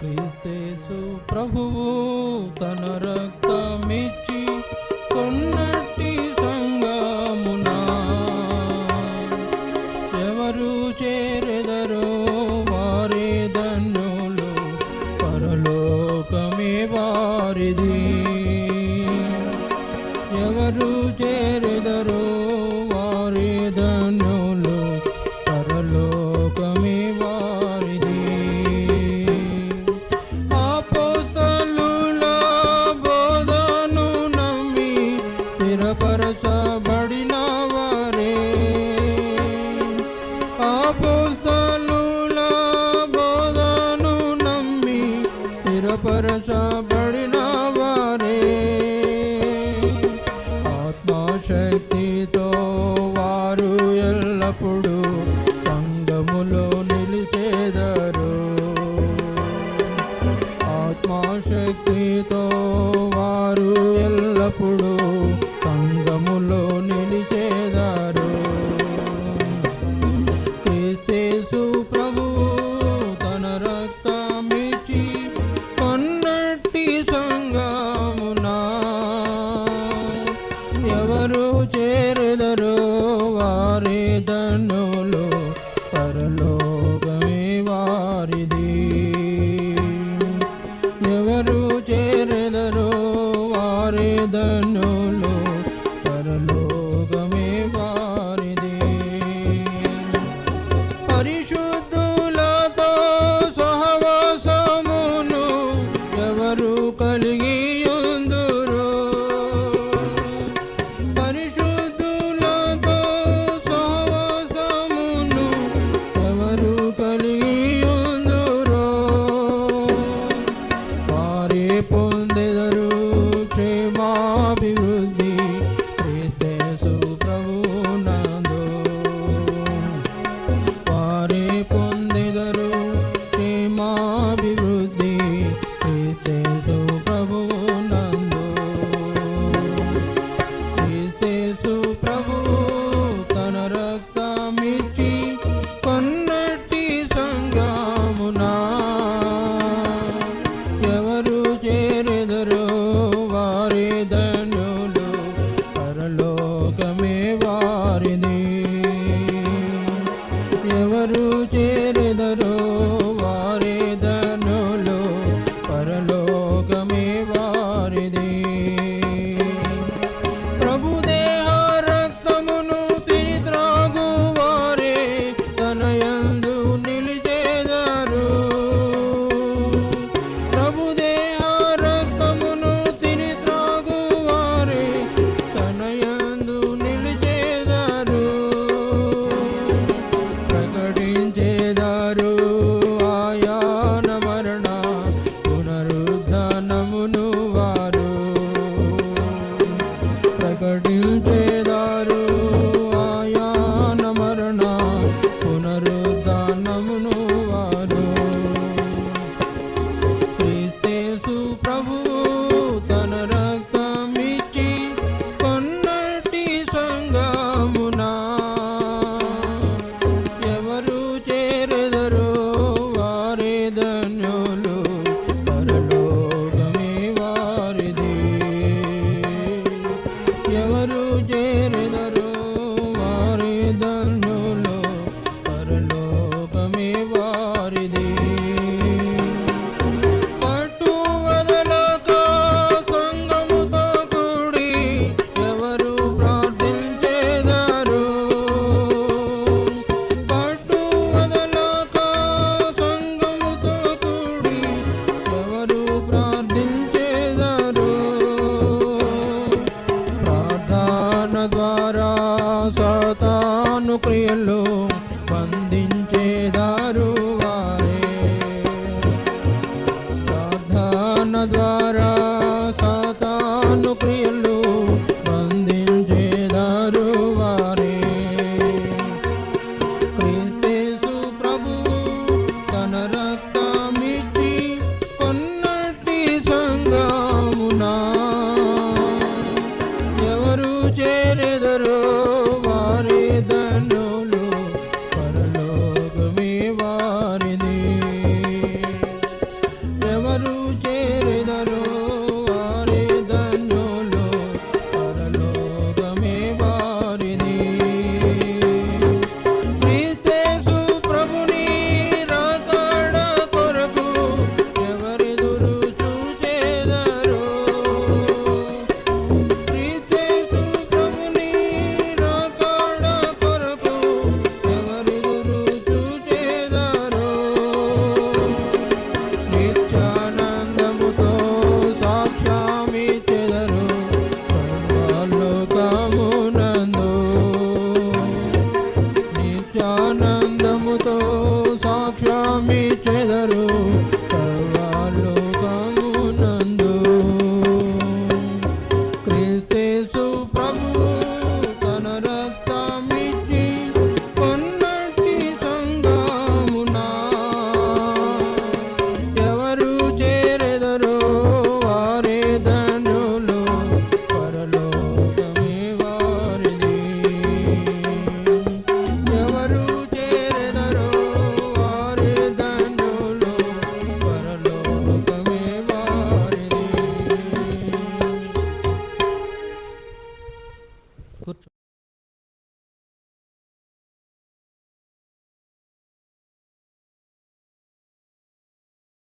క్రీస్తేసు ప్రభువు తన రక్తమిచ్చి కొన్నట్టి సంగమునా ఎవరు చేరెదరో వారే ధన్యులు పరలోకమే వారిది. ఎవరు చే పరచబడిన వారే ఆత్మశక్తితో వారు ఎల్లప్పుడూ సంగములో నిలిచేదరు ఆత్మశక్తితో వారు ఎల్లప్పుడూ వారు చేరుదరు వారి దండులు పరలోకమే వారిది. ఎవరు చేరుదరు వారి దండులు हरि ಸೇರಿದರು ఆనందముతో సాక్ష్యామి చెదరు.